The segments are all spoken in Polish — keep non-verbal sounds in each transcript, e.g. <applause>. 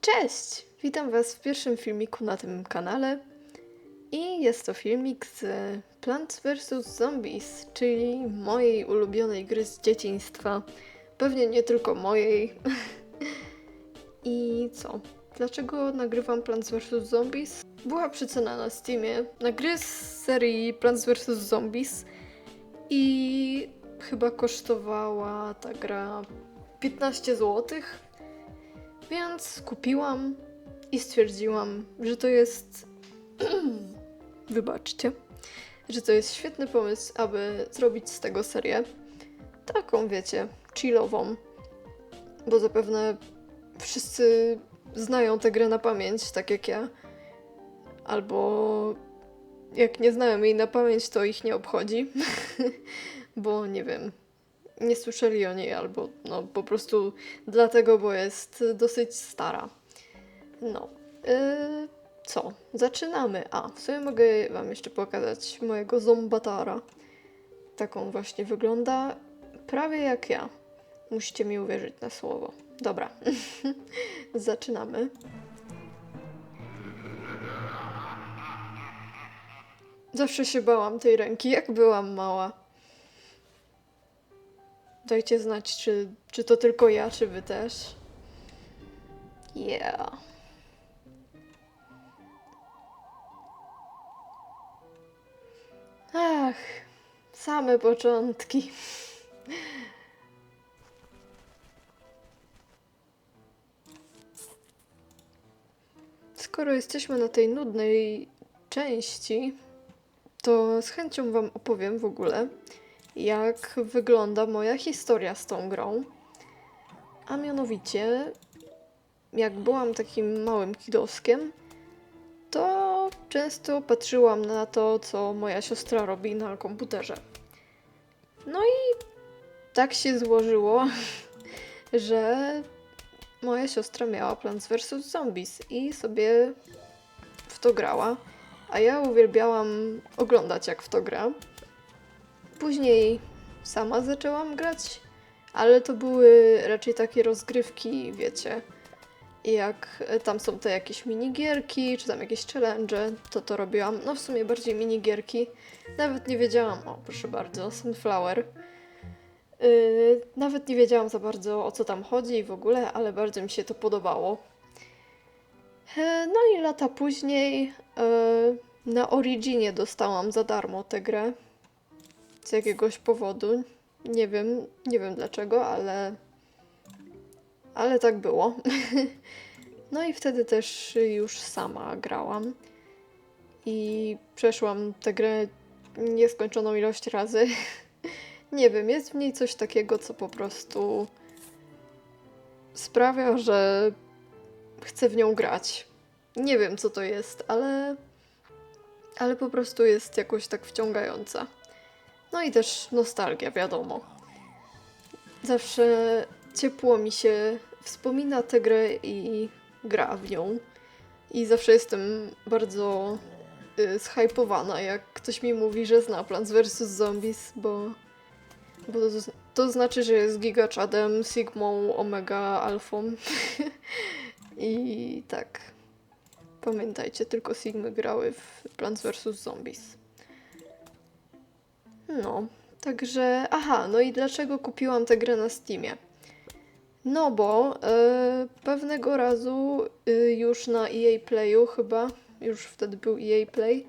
Cześć! Witam Was w pierwszym filmiku na tym kanale. I jest to filmik z Plants vs. Zombies, czyli mojej ulubionej gry z dzieciństwa. Pewnie nie tylko mojej. <laughs> I co? Dlaczego nagrywam Plants vs. Zombies? Była przecena na Steamie na gry z serii Plants vs. Zombies i chyba kosztowała ta gra 15 zł. Więc kupiłam i stwierdziłam, że to jest. <clears throat> Wybaczcie, że to jest świetny pomysł, aby zrobić z tego serię. Taką, wiecie, chillową. Bo zapewne wszyscy znają tę grę na pamięć, tak jak ja. Albo jak nie znają jej na pamięć, to ich nie obchodzi. <laughs> bo nie wiem, nie słyszeli o niej, albo no po prostu dlatego, bo jest dosyć stara. No. Yy, co? Zaczynamy. A, w sumie mogę Wam jeszcze pokazać mojego zombatara. Taką właśnie wygląda. Prawie jak ja. Musicie mi uwierzyć na słowo. Dobra. <laughs> Zaczynamy. Zawsze się bałam tej ręki, jak byłam mała. Dajcie znać, czy, czy to tylko ja, czy wy też. Yeah. Ach, same początki. Skoro jesteśmy na tej nudnej części, to z chęcią Wam opowiem w ogóle, jak wygląda moja historia z tą grą. A mianowicie, jak byłam takim małym kidoskiem, to często patrzyłam na to, co moja siostra robi na komputerze. No i tak się złożyło, <laughs> że moja siostra miała Plants vs. Zombies i sobie w to grała, a ja uwielbiałam oglądać, jak w to gra. Później sama zaczęłam grać, ale to były raczej takie rozgrywki, wiecie. I jak tam są te jakieś minigierki, czy tam jakieś challenge, to to robiłam. No w sumie bardziej minigierki. Nawet nie wiedziałam, o proszę bardzo, Sunflower. Yy, nawet nie wiedziałam za bardzo o co tam chodzi w ogóle, ale bardzo mi się to podobało. E, No i lata później e, na Originie dostałam za darmo tę grę. Z jakiegoś powodu. Nie wiem, nie wiem dlaczego, ale. Ale tak było. <laughs> no i wtedy też już sama grałam. I przeszłam tę grę nieskończoną ilość razy. <laughs> nie wiem, jest w niej coś takiego, co po prostu sprawia, że chcę w nią grać. Nie wiem, co to jest, ale. Ale po prostu jest jakoś tak wciągająca. No i też nostalgia, wiadomo. Zawsze ciepło mi się wspomina tę grę i gra w nią. I zawsze jestem bardzo y, zhypowana, jak ktoś mi mówi, że zna Plants vs. Zombies, bo, bo to, to znaczy, że jest gigaczadem, sigmą, omega, alfą. <laughs> I tak. Pamiętajcie, tylko sigmy grały w Plants vs. Zombies. No, także. Aha, no i dlaczego kupiłam tę grę na Steamie? No bo e, pewnego razu e, już na EA Playu chyba, już wtedy był EA Play,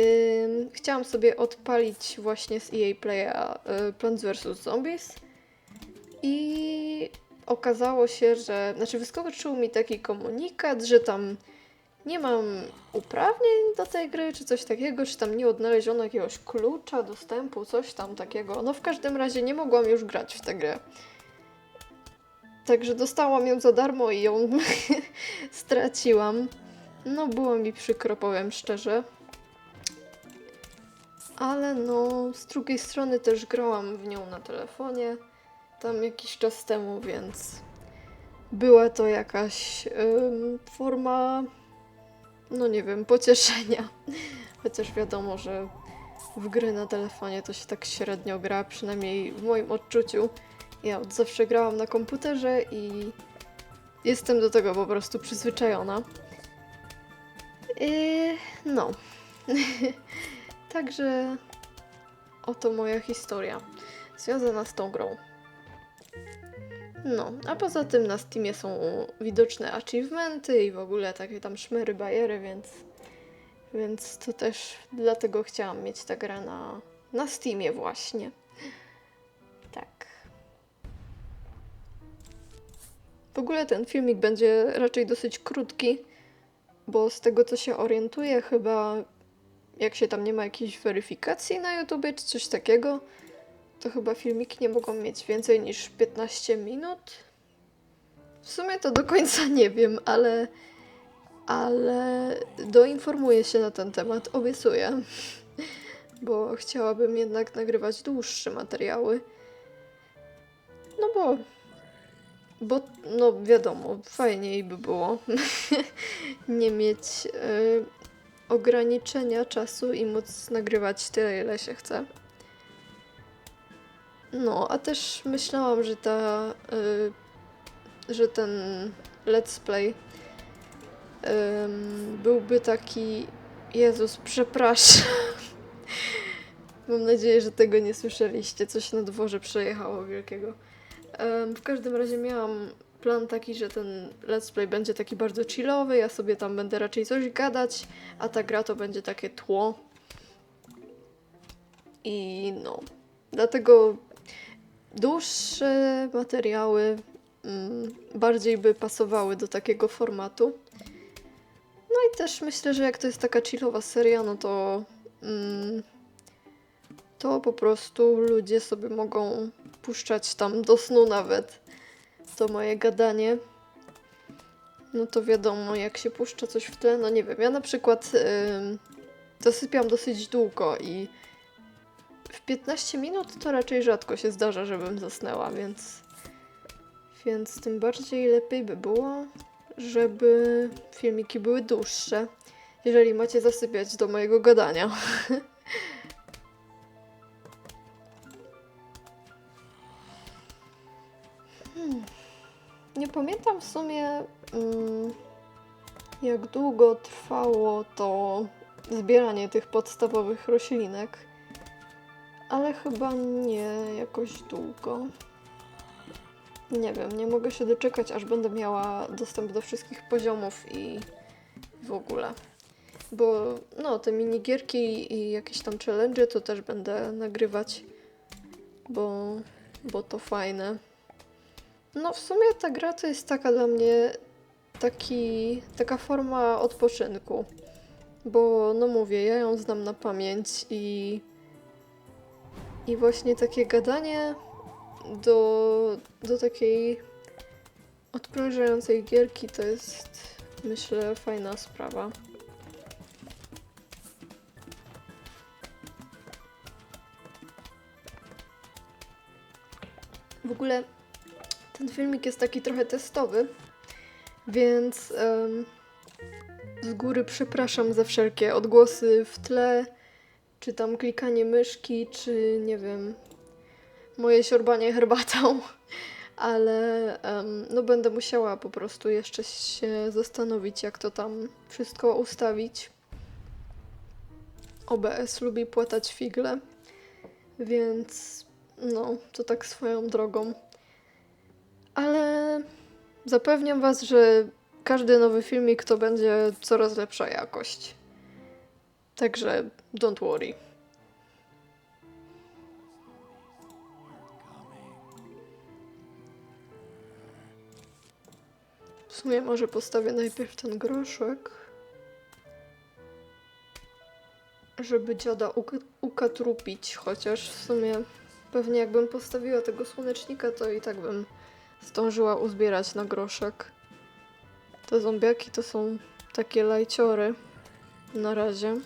ym, chciałam sobie odpalić właśnie z EA Playa e, Plants vs. Zombies i okazało się, że, znaczy wyskoczył mi taki komunikat, że tam nie mam uprawnień do tej gry, czy coś takiego, czy tam nie odnaleziono jakiegoś klucza dostępu, coś tam takiego. No w każdym razie nie mogłam już grać w tę grę. Także dostałam ją za darmo i ją <laughs> straciłam. No było mi przykro, powiem szczerze. Ale no, z drugiej strony też grałam w nią na telefonie tam jakiś czas temu, więc była to jakaś forma, no nie wiem, pocieszenia. <laughs> Chociaż wiadomo, że w gry na telefonie to się tak średnio gra, przynajmniej w moim odczuciu. Ja od zawsze grałam na komputerze i jestem do tego po prostu przyzwyczajona. Yy, no. <laughs> Także oto moja historia związana z tą grą. No, a poza tym na Steamie są widoczne achievementy i w ogóle takie tam szmery bajery, więc, więc to też dlatego chciałam mieć tę grę na, na Steamie właśnie. Tak. W ogóle ten filmik będzie raczej dosyć krótki, bo z tego co się orientuję, chyba jak się tam nie ma jakiejś weryfikacji na YouTubie czy coś takiego, to chyba filmiki nie mogą mieć więcej niż 15 minut. W sumie to do końca nie wiem, ale ale doinformuję się na ten temat, obiecuję. <laughs> Bo chciałabym jednak nagrywać dłuższe materiały. No bo bo no wiadomo, fajniej by było <laughs> nie mieć y, ograniczenia czasu i móc nagrywać tyle, ile się chce. No, a też myślałam, że ta, y, że ten let's play byłby taki. Jezus, przepraszam. <laughs> Mam nadzieję, że tego nie słyszeliście. Coś na dworze przejechało wielkiego. W każdym razie miałam plan taki, że ten let's play będzie taki bardzo chillowy, ja sobie tam będę raczej coś gadać, a ta gra to będzie takie tło. I no, dlatego dłuższe materiały mm, bardziej by pasowały do takiego formatu. No i też myślę, że jak to jest taka chillowa seria, no to mm, to po prostu ludzie sobie mogą puszczać tam do snu nawet to moje gadanie. No to wiadomo, jak się puszcza coś w tle, no nie wiem. Ja na przykład dosypiam dosyć długo i w 15 minut to raczej rzadko się zdarza, żebym zasnęła, więc więc tym bardziej lepiej by było, żeby filmiki były dłuższe, jeżeli macie zasypiać do mojego gadania. Hmm. Nie pamiętam w sumie, mm, jak długo trwało to zbieranie tych podstawowych roślinek, ale chyba nie jakoś długo. Nie wiem, nie mogę się doczekać, aż będę miała dostęp do wszystkich poziomów i w ogóle. Bo no, te minigierki i jakieś tam challenge to też będę nagrywać, bo, bo to fajne. No w sumie ta gra to jest taka dla mnie taki, taka forma odpoczynku. Bo no mówię, ja ją znam na pamięć i i właśnie takie gadanie do, do takiej odprężającej gierki to jest myślę fajna sprawa. W ogóle ten filmik jest taki trochę testowy, więc em, z góry przepraszam za wszelkie odgłosy w tle, czy tam klikanie myszki, czy nie wiem, moje siorbanie herbatą, <laughs> ale em, no będę musiała po prostu jeszcze się zastanowić, jak to tam wszystko ustawić. OBS lubi płatać figle, więc no, to tak swoją drogą. Ale zapewniam Was, że każdy nowy filmik to będzie coraz lepsza jakość. Także don't worry. W sumie może postawię najpierw ten groszek, żeby dziada uk- ukatrupić, chociaż w sumie pewnie jakbym postawiła tego słonecznika, to i tak bym zdążyła uzbierać na groszek. Te zombiaki to są takie lajciory na razie.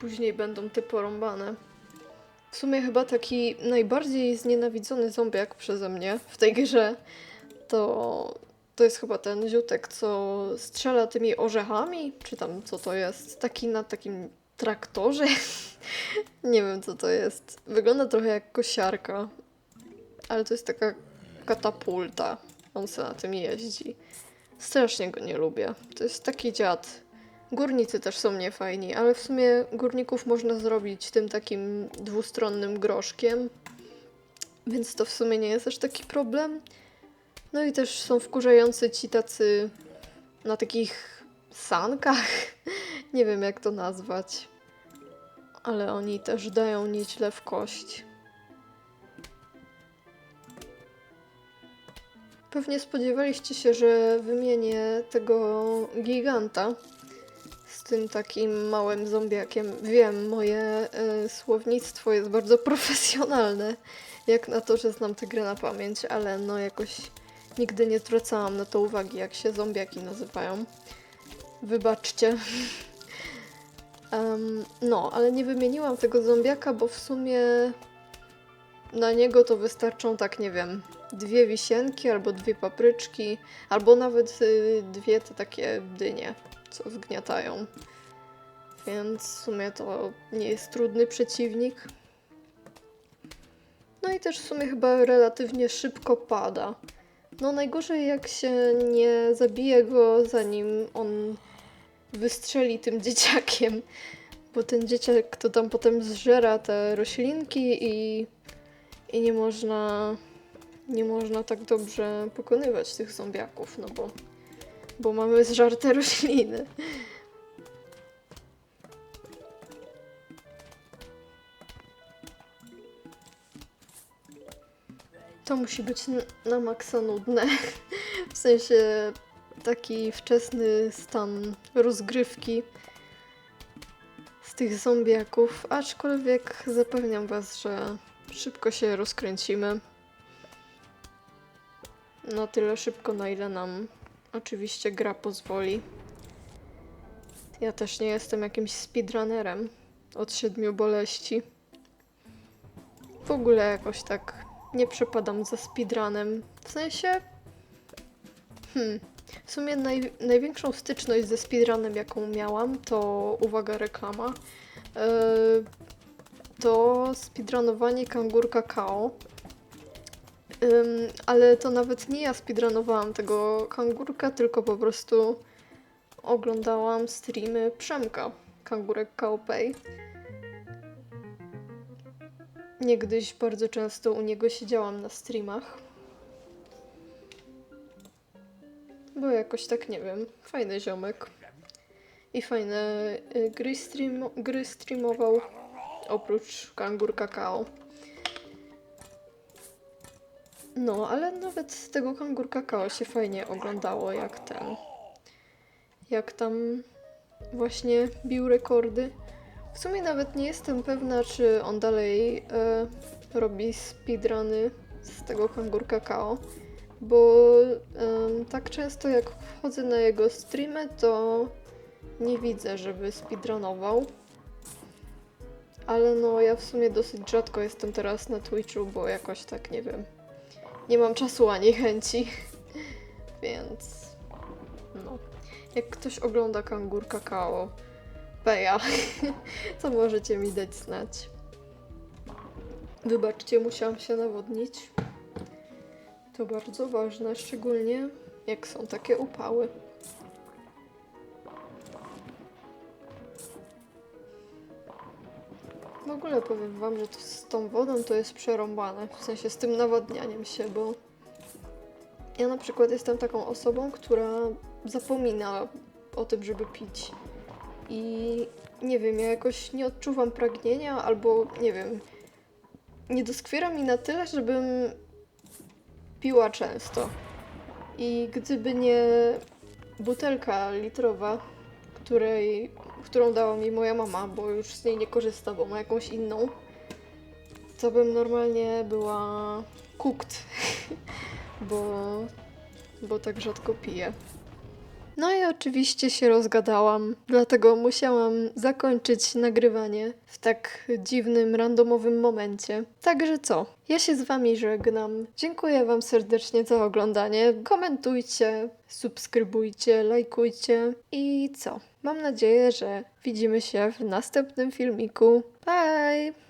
Później będą te porąbane. W sumie chyba taki najbardziej znienawidzony zombiak przeze mnie w tej grze to, to jest chyba ten ziutek, co strzela tymi orzechami, czy tam co to jest, taki na takim traktorze. <laughs> Nie wiem co to jest. Wygląda trochę jak kosiarka, ale to jest taka katapulta. On se na tym jeździ. Strasznie go nie lubię. To jest taki dziad. Górnicy też są niefajni, ale w sumie górników można zrobić tym takim dwustronnym groszkiem. Więc to w sumie nie jest aż taki problem. No i też są wkurzający ci tacy na takich sankach. <laughs> Nie wiem jak to nazwać. Ale oni też dają nieźle w kość. Pewnie spodziewaliście się, że wymienię tego giganta tym takim małym zombiakiem. Wiem, moje y, słownictwo jest bardzo profesjonalne, jak na to, że znam tę grę na pamięć, ale no jakoś nigdy nie zwracałam na to uwagi, jak się zombiaki nazywają. Wybaczcie. <laughs> Em, no, ale nie wymieniłam tego zombiaka, bo w sumie na niego to wystarczą tak, nie wiem, dwie wisienki albo dwie papryczki, albo nawet y, dwie te takie dynie, co zgniatają. Więc w sumie to nie jest trudny przeciwnik. No i też w sumie chyba relatywnie szybko pada. No najgorzej jak się nie zabije go zanim on wystrzeli tym <laughs> dzieciakiem, bo ten dzieciak to tam potem zżera te roślinki i, i nie można nie można tak dobrze pokonywać tych zombiaków, no bo, bo mamy zżarte rośliny. To musi być na maksa nudne. W sensie taki wczesny stan rozgrywki z tych zombiaków, aczkolwiek zapewniam Was, że szybko się rozkręcimy. Na tyle szybko, na ile nam oczywiście gra pozwoli. Ja też nie jestem jakimś speedrunnerem od siedmiu boleści. W ogóle jakoś tak nie przepadam za speedrunem. W sensie. Hmm. W sumie naj, największą styczność ze speedrunem, jaką miałam, to uwaga, reklama. Yy, to speedrunowanie kangur kakao. Ym, ale to nawet nie ja speedrunowałam tego kangurka, tylko po prostu oglądałam streamy Przemka, kangurek Kaopej. Niegdyś bardzo często u niego siedziałam na streamach. Bo jakoś tak nie wiem, fajny ziomek. I fajne y, gry, stream, gry streamował, oprócz kangur kakao. No, ale nawet tego kangur kakao się fajnie oglądało, jak ten. Jak tam właśnie bił rekordy. W sumie nawet nie jestem pewna, czy on dalej e, robi speedruny z tego kangur kakao, bo em, tak często jak wchodzę na jego streamy, to nie widzę, żeby speedrunował. Ale no, ja w sumie dosyć rzadko jestem teraz na Twitchu, bo jakoś tak nie wiem nie mam czasu ani chęci. Więc no. Jak ktoś ogląda kangur kakao, peja, <laughs> to możecie mi dać znać. Wybaczcie, musiałam się nawodnić. To bardzo ważne, szczególnie jak są takie upały. W ogóle powiem wam, że to z tą wodą to jest przerąbane, w sensie z tym nawadnianiem się, bo ja na przykład jestem taką osobą, która zapomina o tym, żeby pić. I nie wiem, ja jakoś nie odczuwam pragnienia, albo nie wiem, nie doskwiera mi na tyle, żebym piła często. I gdyby nie butelka litrowa, której, którą dała mi moja mama, bo już z niej nie korzysta, bo ma jakąś inną, to bym normalnie była cooked, <laughs> bo, bo tak rzadko piję. No i oczywiście się rozgadałam, dlatego musiałam zakończyć nagrywanie w tak dziwnym, randomowym momencie. Także co? Ja się z Wami żegnam. Dziękuję Wam serdecznie za oglądanie. Komentujcie, subskrybujcie, lajkujcie i co? Mam nadzieję, że widzimy się w następnym filmiku. Bye!